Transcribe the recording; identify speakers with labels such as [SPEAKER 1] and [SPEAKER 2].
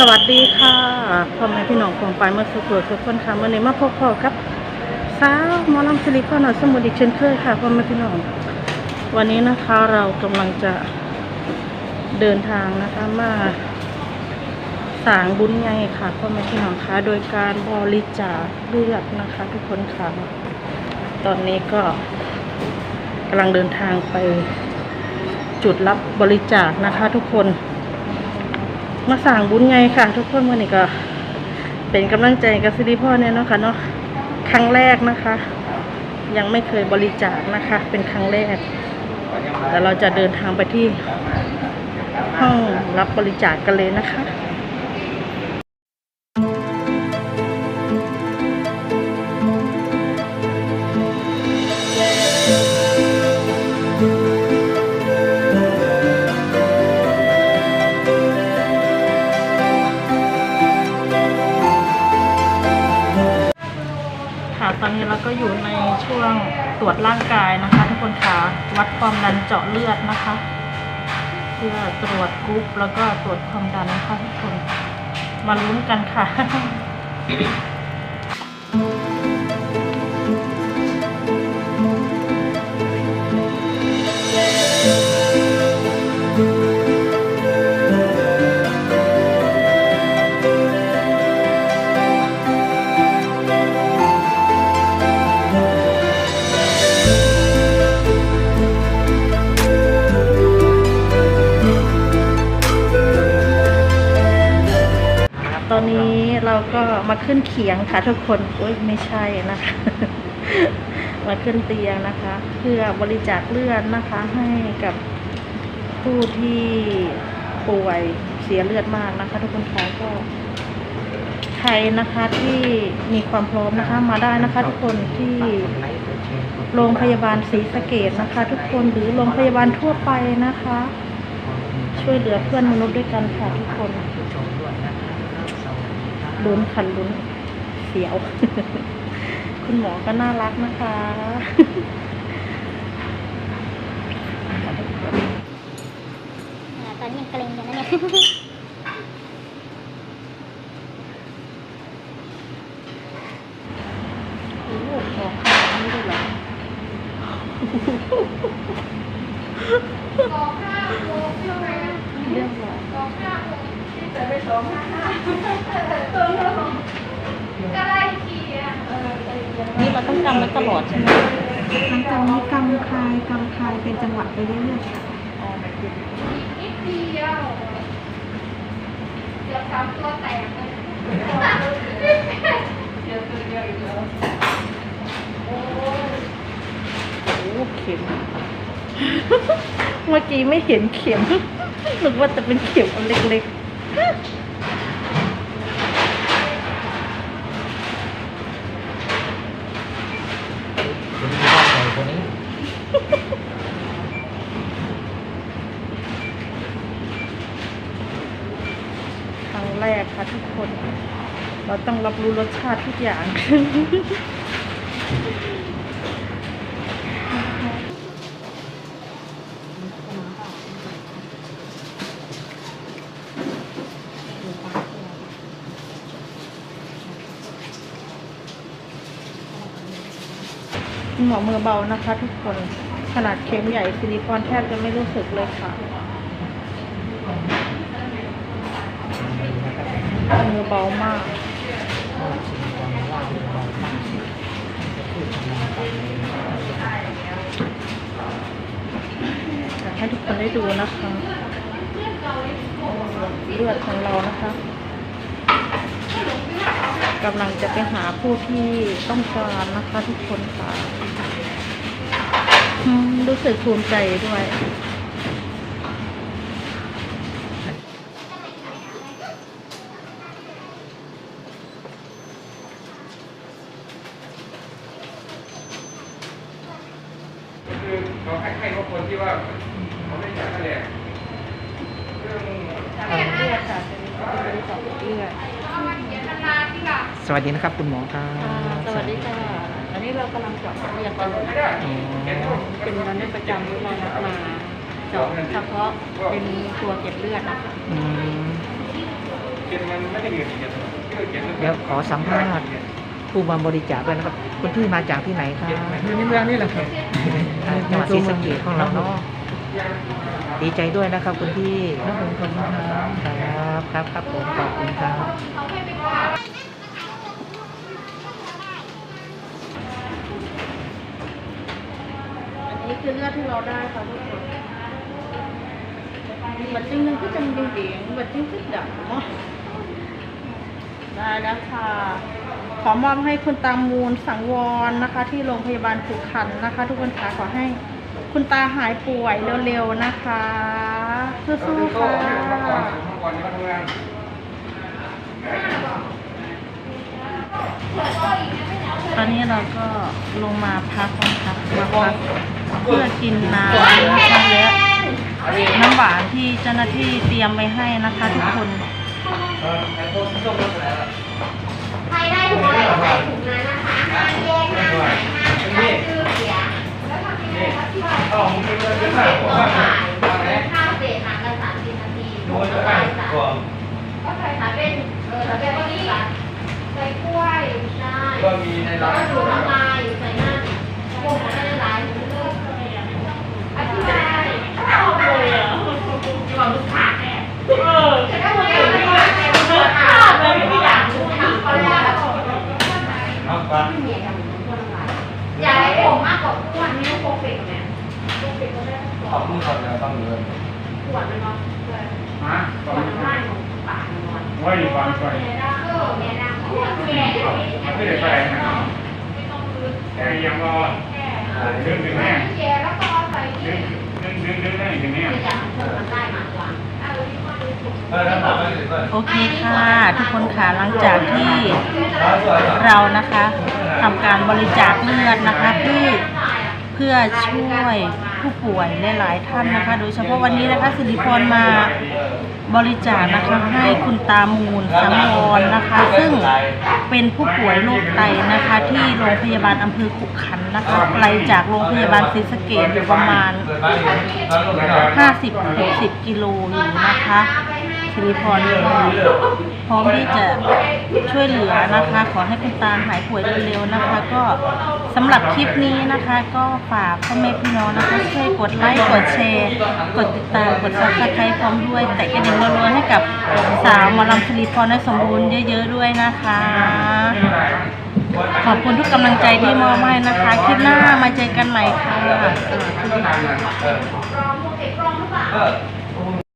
[SPEAKER 1] สวัสดีค่ะพ่อแม่พี่น้องของไปเมื่อสุขสุขคนค่ะวันนี้มาพบพ่อครับสาวมอลำสิริพรหน่อยสมุทรอีกเช่นเคยค่ะพ่อแม่พี่น้อง วันนี้นะคะเรากำลังจะเดินทางนะคะมาสางบุญไงค่ะพ่อแม่พี่น้องคะโดยการบริจาคเลือดนะคะ ทุกคนค่ะ ตอนนี้ก็กำลังเดินทางไปจุดรับบริจาคนะคะ ทุกคน มาสั่งบุญไงค่ะ ทุกคนวันนี้ก็ เป็นกำลังใจกับซิริพ่อเนี่ยเนาะค่ะเนาะครั้งแรกนะคะ ยังไม่เคยบริจาคนะคะ เป็นครั้งแรกแต่เราจะเดินทางไปที่ห้องรับบริจาคกันเลยนะคะ ตอนนี้เราก็อยู่ในช่วงตรวจร่างกายนะคะ ทุกคนคะวัดความดันเจาะเลือดนะคะ เพื่อตรวจกรุ๊ปแล้วก็ตรวจความดันนะคะทุกคน มาลุ้นกันค่ะ อนนี้เราก็มาขึ้นเขียงค่ะทุกคนโอ้ยไม่ใช่นะคะ มาขึ้นเตียงนะคะ เพื่อบริจาคเลือดนะคะ ให้กับผู้ที่ป่วยเสียเลือดมากนะคะ ทุกคนคะก็ใครนะคะที่มีความพร้อมนะคะ มาได้นะคะ ทุกคนที่โรงพยาบาลศรีสะเกดนะคะ ทุกคนหรือโรงพยาบาลทั่วไปนะคะ ช่วยเหลือเพื่อนมนุษย์ด้วยกันค่ะทุกคน ลุ้นคันลุ้นเสียว คุณหมอก็น่ารักนะคะ
[SPEAKER 2] อ่าตอนนี้ยังเกรงอยู่นะเนี่ย
[SPEAKER 1] โอ้โหขอขนาดนี้เลยเหรอ เรื่องอะไร นี่เราต้องจำไว้ตลอดใช่ไหม
[SPEAKER 3] หลังจากนี้กำคลายกำคลายเป็นจังหวะไปเรื่อยๆค่ะ
[SPEAKER 1] อ๋อ
[SPEAKER 4] นิดเดียวเกือบสามตัวแตกเลย
[SPEAKER 1] โอ้เข็ม เมื่อกี้ไม่เห็นเข็มนึกว่าจะเป็นเข็มอันเล็กๆ ครั้งแรกค่ะทุกคน เราต้องรับรู้รสชาติทุกอย่าง หมอมือเบานะคะ ทุกคนขนาดเข็มใหญ่ซิลิคอนแทบจะไม่รู้สึกเลยค่ะมือเบามากอยากให้ทุกคนได้ดูนะคะเลือดของเรานะคะกำลังจะไปหาผู้ที่ต้องการนะคะทุกคนค่ะ รู้สึกภูมิใจด้วย
[SPEAKER 5] คือเราให้ให้พวกคนที่ว่าเขาไม่อยากแถลงเรื่อง
[SPEAKER 1] เลือดค่ะจะมีเป็นบริษัทเลือด
[SPEAKER 3] สวัสดีนะครับ คุณหมอครับ
[SPEAKER 1] สวัสดีค่ะอั นนี้เรากำลังเจาะเลือดกัน
[SPEAKER 5] ไม่ได้
[SPEAKER 3] อ๋อ
[SPEAKER 1] เป็นวันได้ประจำที่เรานัดมาเจาะเฉพาะเป็นตัวเก็บเลือดนะคะ
[SPEAKER 3] อืม
[SPEAKER 5] เขียนมันไม่ได้เงินเขียนชื่อเขียน
[SPEAKER 6] เดี๋ยวขอสัมภาษณ์ผู้มาบริจาคด้วยนะครับคุณพี่มาจากที่ไหนครับ
[SPEAKER 3] อยู่ในเมืองนี่แหละครับ
[SPEAKER 6] อ่าจังหวัดศรีสะเกษของเราเนาะดีใจด้วยนะครับคุณพี่
[SPEAKER 3] ครับผมขอบคุณครับ
[SPEAKER 6] ครับครับครับผมขอบคุณครับ
[SPEAKER 1] อันนี้ คือเลือดที่เราได้ค่ะทุกคนบัตรจริงนึงก็จะมีเหลียงบัตรจริงก็ดำเนาะได้แล้วค่ะ ขอมอบให้คุณตามูลสังวรนะคะ ที่โรงพยาบาลขุขันนะคะ ทุกคนคะขอให้คุณตาหายป่วยเร็วๆนะคะสู้ๆค่ะตอนนี้เราก็ลงมาพักนะคะมาพัก พื่อกินน้ำนะคะและน้ำหวานที่เจ้าหน้าที่เตรียมไว้ให้นะคะทุกคน
[SPEAKER 2] ใครได้ถุงอะไรก็ใส่ถุงนั้นนะคะห้ามแยกห้ามใส่ห้ามใส่ชื่อเสียงแล้วทำยังไงคะที่ว่า
[SPEAKER 5] อ๋อมึงเป็นเงินเยอะมาก
[SPEAKER 2] เสร็จ
[SPEAKER 5] ผม
[SPEAKER 2] ก็
[SPEAKER 5] ว่า
[SPEAKER 2] ถ่ายข้าวเสร็จห่างกันสามสิบนาทีถุงก็ใส่ใส่ก็ใส่ถ้าเป็นเออถ้าเป็นวันนี้ใส่กล้วยใช่
[SPEAKER 5] ก็มีใน
[SPEAKER 2] แล้ว
[SPEAKER 5] ร้าน
[SPEAKER 2] ก็ดูน้ำลายใส่หน้าพวกมันไม่ได้หลายถุงเลยอธิบายชอบเลยอะ หวังลูกค้าแน่เออแต่ถ้าคนอื่นไม่อยากให้ลูกค้าเลยไม่อยากรู้ถามเขาแล้ว
[SPEAKER 5] เอาฟัง
[SPEAKER 2] อยากให้ผมมากกว่าอ้วนนี่โปรเฟกต์ไหมโปรเฟกต์ก็ได้
[SPEAKER 5] ขอบคุณครับต้องเงิน
[SPEAKER 2] ขวดเนาะเลย
[SPEAKER 5] ฮะ
[SPEAKER 2] ขวดมันได้ของปากมันอน
[SPEAKER 5] ไว้ใส่
[SPEAKER 2] แม่ได้เออแม่ได้ขวดแก่
[SPEAKER 5] ไม่ได้แปลงนะแต่ยังรอดึงดึงแม่
[SPEAKER 2] แล้วก็ใส่
[SPEAKER 5] ดึ
[SPEAKER 2] นี่
[SPEAKER 5] งดึงดึงดึงแม่ถึงเนี่ย
[SPEAKER 2] อยากให้มันได้มากกว่า
[SPEAKER 5] เออแล้วถามว่าถึงก่อน
[SPEAKER 1] โอเคค่ะ ทุกคนค่ะหลังจากที่เรานะคะทำการบริจาคเลือดนะคะเพื่อเพื่อช่วยผู้ป่วยหลายๆท่านนะคะ โดยเฉพาะวันนี้นะคะสิริพรมา บริจาคนะคะให้คุณตามูลสังวรนะคะ ซึ่งเป็นผู้ป่วยโรคไตนะคะที่โรงพยาบาลอำเภอขุขันนะคะไกลจากโรงพยาบาลศรีสะเกดอยู่ประมาณ 50-60 กิโลอยู่นะคะ สิริพรก็พร้อมที่จะช่วยเหลือนะคะ ขอให้คุณตาหายป่วยเร็วๆนะคะ ก็สำหรับคลิปนี้นะคะ ก็ฝากพ่อแม่พี่น้องนะคะช่วยกดไลค์กดแชร์ กดติดตามกดซับสไครต์พร้อมด้วย แต่กระดิ่งรัวๆให้กับสาวหมอลำสิริพรได้สมบูรณ์เยอะๆด้วยนะคะ ขอบคุณทุกกำลังใจที่มอบให้นะคะ คลิปหน้ามาเจอกันใหม่ค่ะ
[SPEAKER 5] เออ